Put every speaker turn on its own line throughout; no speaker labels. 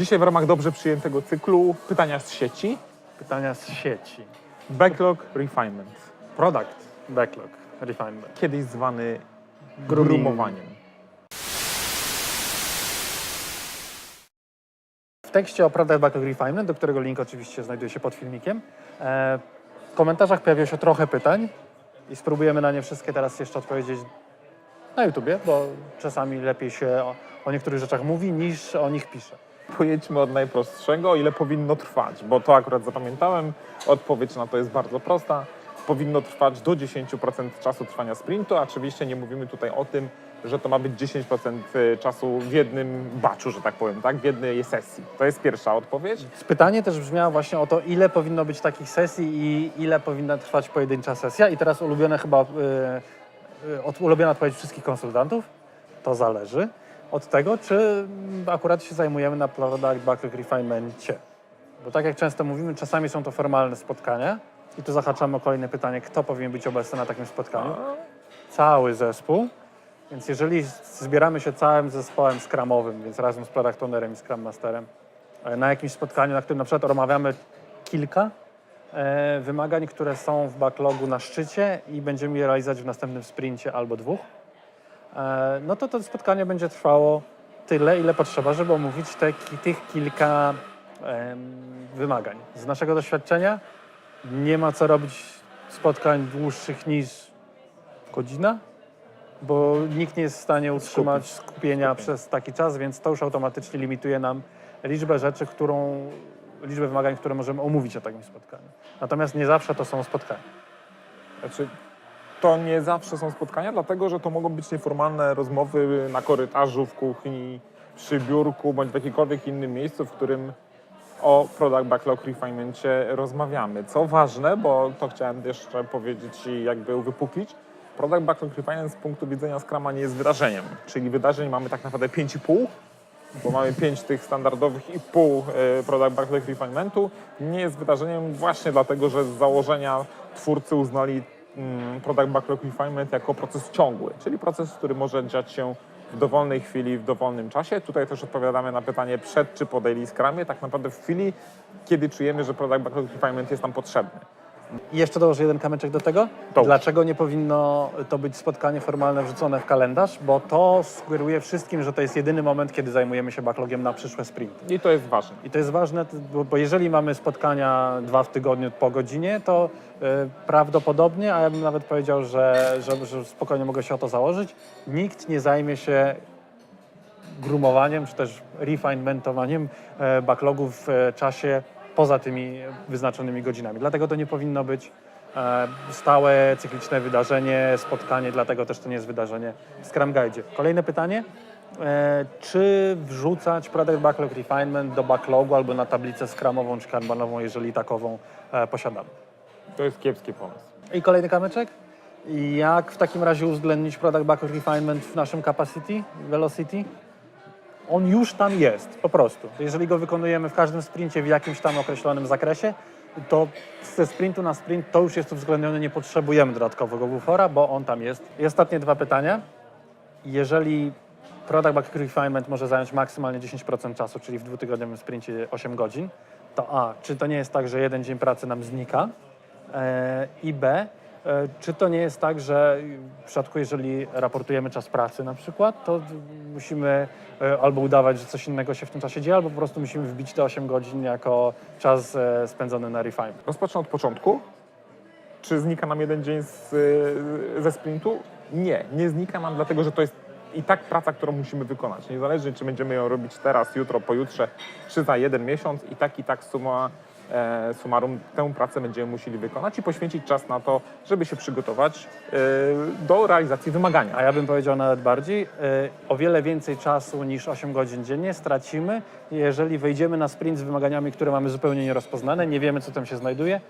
Dzisiaj w ramach dobrze przyjętego cyklu pytania z sieci,
Pytania z sieci.
backlog refinement,
Product Backlog Refinement.
kiedyś zwany
Grooming.
grumowaniem.
W tekście o Product Backlog Refinement, do którego link oczywiście znajduje się pod filmikiem, e, w komentarzach pojawiło się trochę pytań i spróbujemy na nie wszystkie teraz jeszcze odpowiedzieć na YouTubie, bo czasami lepiej się o, o niektórych rzeczach mówi niż o nich pisze.
Pojedźmy od najprostszego, ile powinno trwać, bo to akurat zapamiętałem. Odpowiedź na to jest bardzo prosta. Powinno trwać do 10% czasu trwania sprintu. Oczywiście nie mówimy tutaj o tym, że to ma być 10% czasu w jednym baczu, że tak powiem, tak? w jednej sesji. To jest pierwsza odpowiedź.
Pytanie też brzmiało właśnie o to, ile powinno być takich sesji i ile powinna trwać pojedyncza sesja. I teraz ulubione chyba, y, y, od- ulubiona odpowiedź wszystkich konsultantów, to zależy od tego, czy akurat się zajmujemy na Product Backlog Refinementie. Bo tak jak często mówimy, czasami są to formalne spotkania i tu zahaczamy o kolejne pytanie, kto powinien być obecny na takim spotkaniu. Cały zespół. Więc jeżeli zbieramy się całym zespołem scrumowym, więc razem z product ownerem i scrum masterem, e, na jakimś spotkaniu, na którym na przykład omawiamy kilka e, wymagań, które są w backlogu na szczycie i będziemy je realizować w następnym sprincie albo dwóch, no to to spotkanie będzie trwało tyle, ile potrzeba, żeby omówić te, tych kilka wymagań. Z naszego doświadczenia nie ma co robić spotkań dłuższych niż godzina, bo nikt nie jest w stanie utrzymać skupienia przez taki czas, więc to już automatycznie limituje nam liczbę rzeczy, którą, liczbę wymagań, które możemy omówić na takim spotkaniu. Natomiast nie zawsze to są spotkania.
Znaczy, to nie zawsze są spotkania, dlatego że to mogą być nieformalne rozmowy na korytarzu, w kuchni, przy biurku bądź w jakimkolwiek innym miejscu, w którym o Product Backlog Refinementie rozmawiamy. Co ważne, bo to chciałem jeszcze powiedzieć i jakby uwypuklić, Product Backlog Refinement z punktu widzenia Scruma nie jest wydarzeniem, czyli wydarzeń mamy tak naprawdę 5,5, bo mamy pięć tych standardowych i pół e, Product Backlog Refinementu, nie jest wydarzeniem właśnie dlatego, że z założenia twórcy uznali Product Backlog Refinement jako proces ciągły, czyli proces, który może dziać się w dowolnej chwili, w dowolnym czasie. Tutaj też odpowiadamy na pytanie przed czy po daily scrumie, tak naprawdę w chwili, kiedy czujemy, że Product Backlog Refinement jest nam potrzebny.
I jeszcze dołożę jeden kamyczek do tego.
Dołóż.
Dlaczego nie powinno to być spotkanie formalne wrzucone w kalendarz? Bo to sugeruje wszystkim, że to jest jedyny moment, kiedy zajmujemy się backlogiem na przyszłe sprinty.
I to jest ważne.
I to jest ważne, bo, jeżeli mamy spotkania dwa w tygodniu po godzinie, to y, prawdopodobnie, a ja bym nawet powiedział, że, że, że spokojnie mogę się o to założyć, nikt nie zajmie się grumowaniem czy też refinementowaniem e, backlogu w e, czasie poza tymi wyznaczonymi godzinami. Dlatego to nie powinno być e, stałe, cykliczne wydarzenie, spotkanie, dlatego też to nie jest wydarzenie w Scrum Guide. Kolejne pytanie. E, Czy wrzucać Product Backlog Refinement do backlogu albo na tablicę scrumową czy kanbanową, jeżeli takową e, posiadamy?
To jest kiepski pomysł.
I kolejny kamyczek. Jak w takim razie uwzględnić Product Backlog Refinement w naszym Capacity, Velocity? On już tam jest, po prostu. Jeżeli go wykonujemy w każdym sprincie w jakimś tam określonym zakresie, to ze sprintu na sprint to już jest uwzględnione, nie potrzebujemy dodatkowego bufora, bo on tam jest. I ostatnie dwa pytania. Jeżeli Product Backlog Refinement może zająć maksymalnie 10% czasu, czyli w dwutygodniowym sprincie 8 godzin, to A, czy to nie jest tak, że jeden dzień pracy nam znika? E, I B, czy to nie jest tak, że w przypadku, jeżeli raportujemy czas pracy na przykład, to musimy e, albo udawać, że coś innego się w tym czasie dzieje, albo po prostu musimy wbić te 8 godzin jako czas e, spędzony na refine.
Rozpocznę od początku. Czy znika nam jeden dzień z, ze sprintu? Nie, nie znika nam, dlatego że to jest i tak praca, którą musimy wykonać. Niezależnie, czy będziemy ją robić teraz, jutro, pojutrze, czy za jeden miesiąc, i tak, i tak suma, e, summarum tę pracę będziemy musieli wykonać i poświęcić czas na to, żeby się przygotować e, do realizacji wymagania.
A ja bym powiedział nawet bardziej, e, o wiele więcej czasu niż 8 godzin dziennie stracimy, jeżeli wejdziemy na sprint z wymaganiami, które mamy zupełnie nierozpoznane, nie wiemy, co tam się znajduje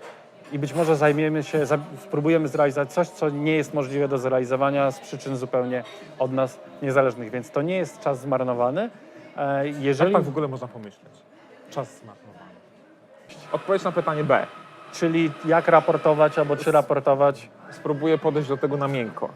i być może zajmiemy się, spróbujemy zrealizować coś, co nie jest możliwe do zrealizowania z przyczyn zupełnie od nas niezależnych, więc to nie jest czas zmarnowany.
Jak
Jeżeli,
tak w ogóle można pomyśleć? Czas zmarnowany. Odpowiedź na pytanie B.
czyli jak raportować albo czy raportować
Spróbuję podejść do tego na miękko,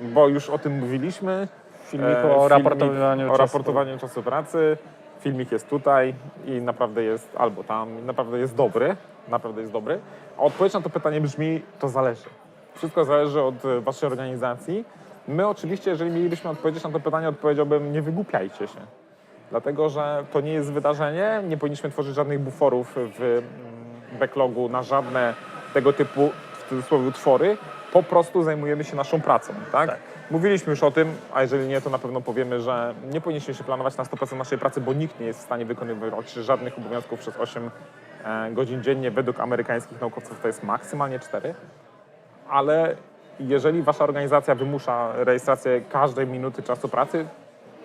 bo już o tym mówiliśmy.
w filmiku
E,
o
filmik
raportowaniu
o
czasu.
raportowaniu czasu pracy. filmik jest tutaj i naprawdę jest albo tam, i naprawdę jest dobry, naprawdę jest dobry. A odpowiedź na to pytanie brzmi, to zależy. Wszystko zależy od e, waszej organizacji. My oczywiście, jeżeli mielibyśmy odpowiedzieć na to pytanie, odpowiedziałbym, nie wygłupiajcie się. Dlatego, że to nie jest wydarzenie, nie powinniśmy tworzyć żadnych buforów w mm, backlogu na żadne tego typu, w cudzysłowie, utwory. Po prostu zajmujemy się naszą pracą, tak?
Tak.
Mówiliśmy już o tym, a jeżeli nie, to na pewno powiemy, że nie powinniśmy się planować na 100% naszej pracy, bo nikt nie jest w stanie wykonywać żadnych obowiązków przez 8 e, godzin dziennie. Według amerykańskich naukowców to jest maksymalnie 4 ale jeżeli wasza organizacja wymusza rejestrację każdej minuty czasu pracy,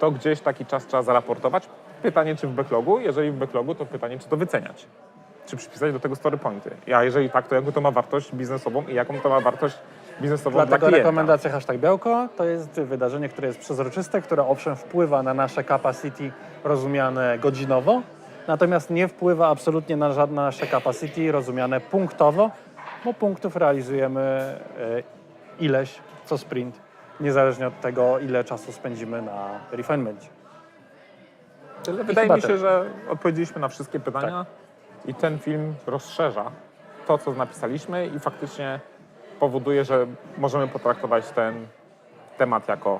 to gdzieś taki czas trzeba zaraportować. Pytanie, czy w backlogu? Jeżeli w backlogu, to pytanie, czy to wyceniać? Czy przypisać do tego story pointy? A jeżeli tak, to jaką to ma wartość biznesową i jaką to ma wartość biznesową dla
Dlatego
klienta?
rekomendacja hashtag białko to jest wydarzenie, które jest przezroczyste, które owszem wpływa na nasze capacity rozumiane godzinowo, natomiast nie wpływa absolutnie na żadne nasze capacity rozumiane punktowo, bo punktów realizujemy e, ileś co sprint, niezależnie od tego, ile czasu spędzimy na refinementie.
Tyle. Wydaje mi się,
tyle.
że odpowiedzieliśmy na wszystkie pytania i ten film rozszerza to, co napisaliśmy i faktycznie powoduje, że możemy potraktować ten temat jako